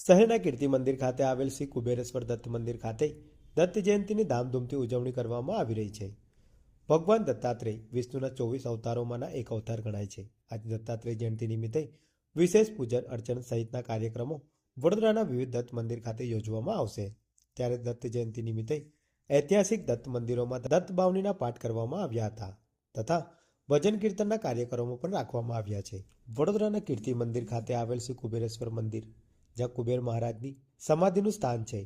શહેરના કીર્તિ મંદિર ખાતે આવેલ શ્રી કુબેરેશ્વર દત્ત મંદિર ખાતે દત્ત જયંતિની ધામધૂમથી ઉજવણી કરવામાં આવી રહી છે. ભગવાન દત્તાત્રેય વિષ્ણુના ચોવીસ અવતારોમાંના એક અવતાર ગણાય છે. આજે દત્તાત્રેય જયંતિ નિમિત્તે વિશેષ પૂજન અર્ચન સહિતના કાર્યક્રમો વડોદરાના વિવિધ દત્ત મંદિર ખાતે યોજવામાં આવશે. ત્યારે દત્ત જયંતિ નિમિત્તે ઐતિહાસિક દત્ત મંદિરોમાં દત્ત બાવનીના પાઠ કરવામાં આવ્યા હતા તથા ભજન કીર્તનના કાર્યક્રમો પણ રાખવામાં આવ્યા છે. વડોદરાના કીર્તિ મંદિર ખાતે આવેલ શ્રી કુબેરેશ્વર મંદિર જ્યાં કુબેર મહારાજની સમાધિનું સ્થાન છે.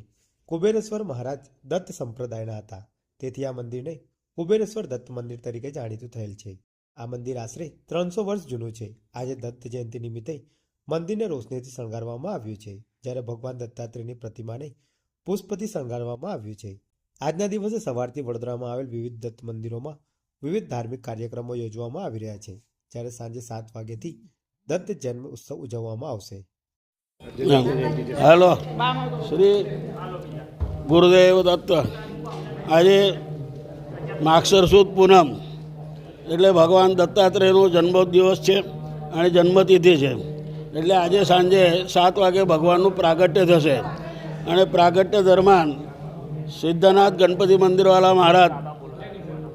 કુબેરેશ્વર મહારાજ દત્ત સંપ્રદાયના હતા. તેથી આ મંદિરને કુબેરેશ્વર દત્ત મંદિર તરીકે જાણીતું થયેલ છે. આ મંદિર આશરે ત્રણસો વર્ષ જૂનું છે. આજે દત્ત જયંતિ નિમિત્તે મંદિરને રોશનીથી શણગારવામાં આવ્યું છે. જ્યારે ભગવાન દત્તાત્રેયની પ્રતિમાને પુષ્પથી શણગારવામાં આવ્યું છે. આજના દિવસે સવારથી વડોદરામાં આવેલ વિવિધ દત્ત મંદિરોમાં વિવિધ ધાર્મિક કાર્યક્રમો યોજવામાં આવી રહ્યા છે. જ્યારે સાંજે સાત વાગ્યાથી દત્ત જન્મ ઉત્સવ ઉજવવામાં આવશે. હેલો. શ્રી ગુરુદેવ દત્ત. આજે માક્ષર સુદ પૂનમ. એટલે ભગવાન દત્તાત્રેયનો જન્મ દિવસ છે અને જન્મતિથિ છે. એટલે આજે સાંજે સાત વાગે ભગવાનનું પ્રાગટ્ય થશે. અને પ્રાગટ્ય દરમિયાન સિદ્ધનાથ ગણપતિ મંદિરવાળા મહારાજ,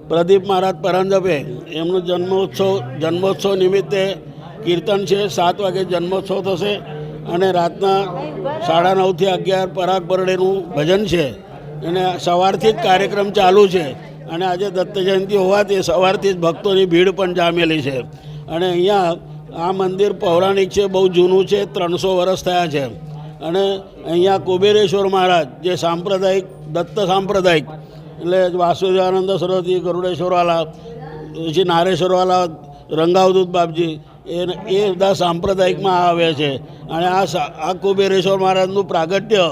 પ્રદીપ મહારાજ પરાંજપે એમનો જન્મોત્સવ જન્મોત્સવ નિમિત્તે કીર્તન છે. સાત વાગે જન્મોત્સવ થશે. અને રાતના સાડા નવથી અગિયાર પરાગ પરડેનું ભજન છે. અને સવારથી જ કાર્યક્રમ ચાલુ છે. અને આજે દત્ત જયંતિ હોવાથી સવારથી જ ભક્તોની ભીડ પણ જામેલી છે. અને અહીંયા આ મંદિર પૌરાણિક છે, બહુ જૂનું છે, ત્રણસો વર્ષ થયા છે. અને અહીંયા કુબેરેશ્વર મહારાજ, જે સાંપ્રદાયિક, દત્ત સાંપ્રદાયિક, એટલે વાસુદેવાનંદ સરસ્વતી, ગરુડેશ્વરવાલા, પછી નારેશ્વરવાલા, રંગાવદૂત બાપજી એ એ બધા સાંપ્રદાયિકમાં આવે છે. અને આ આ કુબેરેશ્વર મહારાજનું પ્રાગટ્ય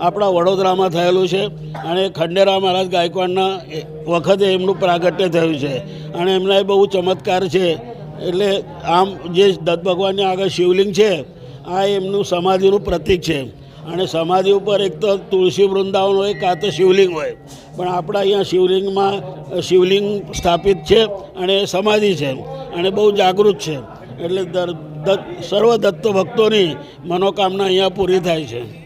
આપણા વડોદરામાં થયેલું છે. અને ખંડેરા મહારાજ ગાયકવાડના વખતે એમનું પ્રાગટ્ય થયું છે. અને એમના બહુ ચમત્કાર છે. એટલે આમ જે દત્ત ભગવાનની આગળ શિવલિંગ છે, આ એમનું સમાધિનું પ્રતીક છે. અને સમાધિ ઉપર એક તો તુલસી વૃંદાવન હોય કાં તો શિવલિંગ હોય. પણ આપણા અહીંયા શિવલિંગમાં, શિવલિંગ સ્થાપિત છે અને સમાધિ છે. અને બહુ જાગૃત છે. એટલે સર્વ દત્ત ભક્તોની મનોકામના અહીંયા પૂરી થાય છે.